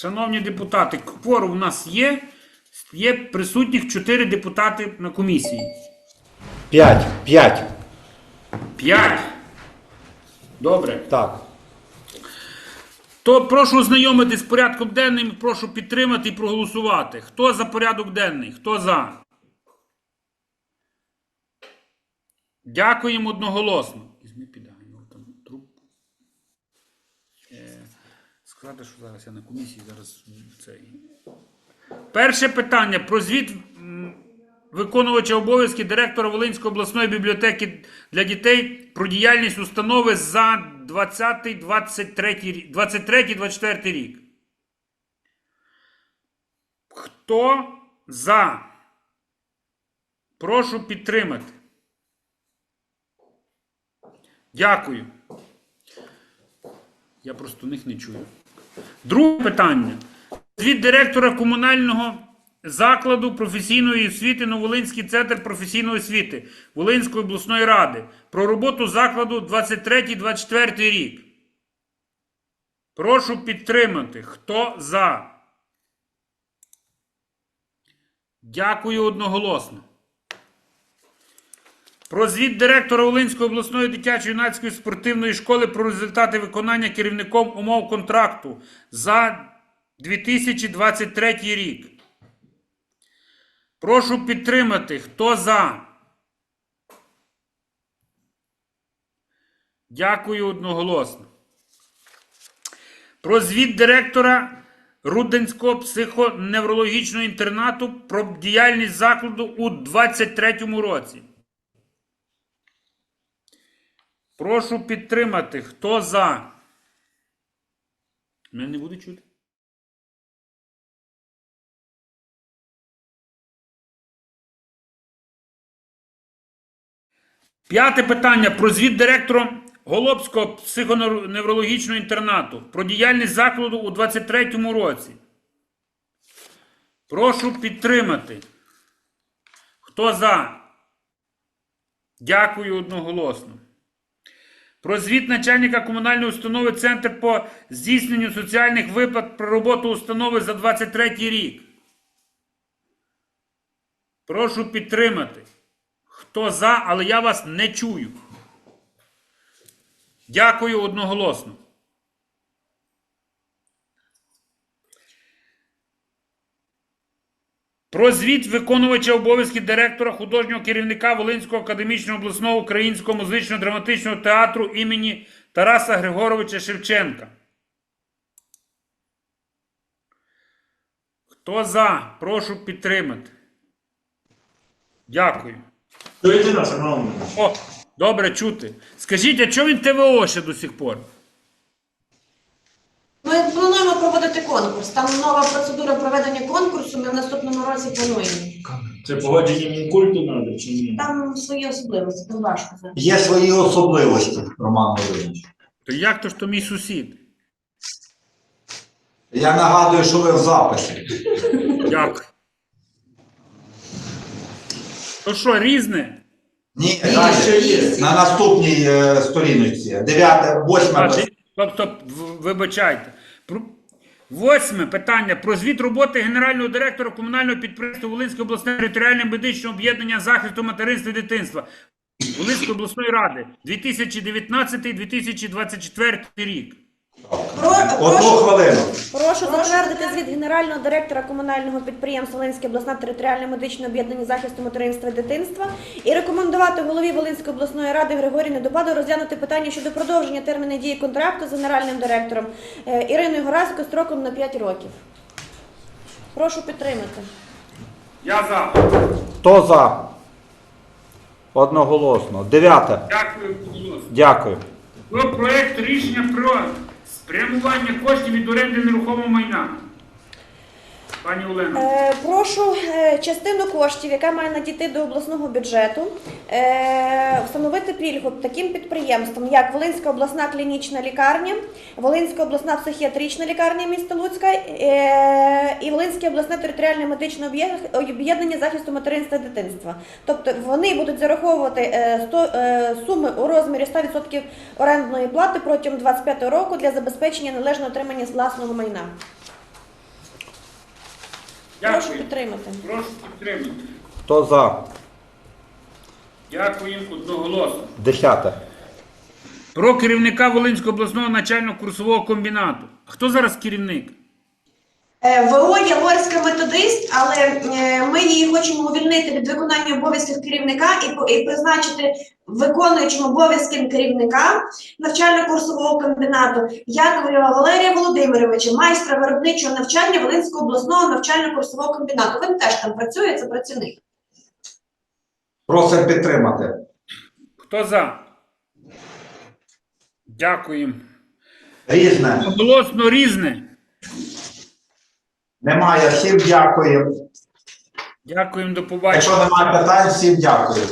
Шановні депутати, кворум у нас є. Є присутніх 4 депутати на комісії. П'ять. П'ять. 5. Добре. Так. То прошу ознайомитись з порядком денним, прошу підтримати і проголосувати. Хто за порядок денний? Хто за? Дякуємо одноголосно. Сказати, що зараз я на комісії, зараз цей. Перше питання про звіт виконувача обов'язки директора Волинської обласної бібліотеки для дітей про діяльність установи за 20-23 23-24 рік. Хто за? Прошу підтримати. Дякую. Я просто них не чую. Друге питання. Звіт директора комунального закладу професійної освіти Новолинський центр професійної освіти Волинської обласної ради про роботу закладу 23-24 рік. Прошу підтримати. Хто за? Дякую одноголосно. Про звіт директора Волинської обласної дитячо-юнацької спортивної школи про результати виконання керівником умов контракту за 2023 рік. Прошу підтримати. Хто за? Дякую одноголосно. Про звіт директора Руденського психоневрологічного інтернату про діяльність закладу у 2023 році. Прошу підтримати. Хто за? Мене не буде чути? П'яте питання про звіт директора Голобського психоневрологічного інтернату про діяльність закладу у 2023 році. Прошу підтримати. Хто за? Дякую одноголосно. Про звіт начальника комунальної установи Центр по здійсненню соціальних виплат про роботу установи за 23 рік. Прошу підтримати. Хто за, але я вас не чую. Дякую одноголосно. Про звіт виконувача обов'язків директора художнього керівника Волинського академічного обласного українського музично-драматичного театру імені Тараса Григоровича Шевченка. Хто за? Прошу підтримати. Дякую. О, добре чути. Скажіть, а чого він ТВО ще до сих пор? Проводити конкурс. Там нова процедура проведення конкурсу. Ми в наступному році плануємо. Це погодження Мінкульту треба чи ні? Там свої особливості, там важко зараз. Є свої особливості, Роман Володимирович. То як то ж то мій сусід? Я нагадую, що ви в записі. Дякую. То що, різне? Ні, ще далі. є. На наступній е, сторіночці. Дев'яте, восьме. А, ти- Тобто, в- вибачайте. Про- Восьме питання про звіт роботи генерального директора комунального підприємства Волинської обласної територіальне медичне об'єднання захисту материнства і дитинства Волинської обласної ради 2019-2024 рік. Про, Одну прошу, хвилину. Прошу затвердити звіт генерального директора комунального підприємства Волинське обласна територіальне медичне об'єднання захисту материнства і дитинства і рекомендувати голові Волинської обласної ради Григорію Недопаду розглянути питання щодо продовження терміну дії контракту з генеральним директором е, Іриною Горасько строком на 5 років. Прошу підтримати. Я за. Хто за? Одноголосно. Дев'яте. Дякую. Дякую. Про проект рішення про спрямування коштів від оренди нерухомого майна. Пані Олена. Е, Прошу е, частину коштів, яка має надійти до обласного бюджету, е, встановити пільгу таким підприємствам, як Волинська обласна клінічна лікарня, Волинська обласна психіатрична лікарня міста Луцька е, і Волинське обласне територіальне медичне об'єднання захисту материнства і дитинства. Тобто вони будуть зараховувати е, сто- е, суми у розмірі 100% орендної плати протягом 25 року для забезпечення належного отримання власного майна. Прошу Дякую. підтримати. Прошу підтримати. Хто за? Дякуємо одноголосно. Десяте. Про керівника Волинського обласного начального курсового комбінату. Хто зараз керівник? Е, ВО Яворська методист, але е, ми її хочемо увільнити від виконання обов'язків керівника і, і призначити виконуючим обов'язків керівника навчально-курсового комбінату Яковлєва Валерія Володимировича, майстра виробничого навчання Волинського обласного навчально-курсового комбінату. Він теж там працює, це працівник. Просимо підтримати. Хто за? Дякуємо. Різне. Голосно різне. Немає. Всім дякую. Дякуємо, до Якщо немає питань, всім дякую.